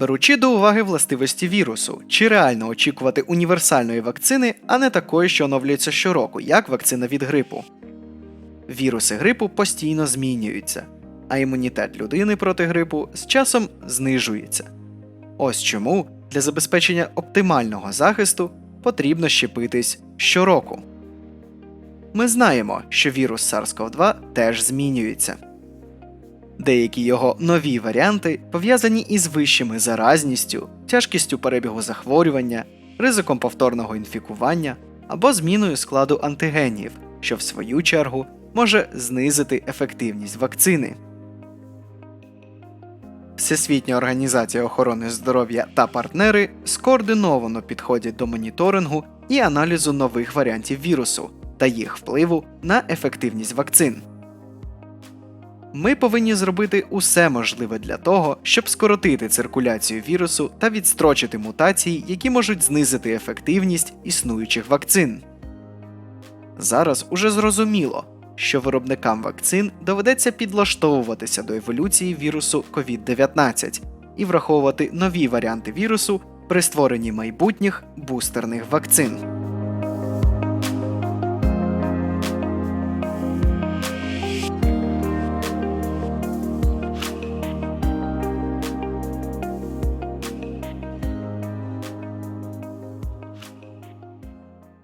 Беручи до уваги властивості вірусу, чи реально очікувати універсальної вакцини, а не такої, що оновлюється щороку, як вакцина від грипу. Віруси грипу постійно змінюються, а імунітет людини проти грипу з часом знижується. Ось чому для забезпечення оптимального захисту потрібно щепитись щороку. Ми знаємо, що вірус SARS-CoV-2 теж змінюється. Деякі його нові варіанти пов'язані із вищими заразністю, тяжкістю перебігу захворювання, ризиком повторного інфікування або зміною складу антигенів, що в свою чергу може знизити ефективність вакцини. Всесвітня організація охорони здоров'я та партнери скоординовано підходять до моніторингу і аналізу нових варіантів вірусу та їх впливу на ефективність вакцин. Ми повинні зробити усе можливе для того, щоб скоротити циркуляцію вірусу та відстрочити мутації, які можуть знизити ефективність існуючих вакцин. Зараз уже зрозуміло, що виробникам вакцин доведеться підлаштовуватися до еволюції вірусу COVID-19 і враховувати нові варіанти вірусу при створенні майбутніх бустерних вакцин.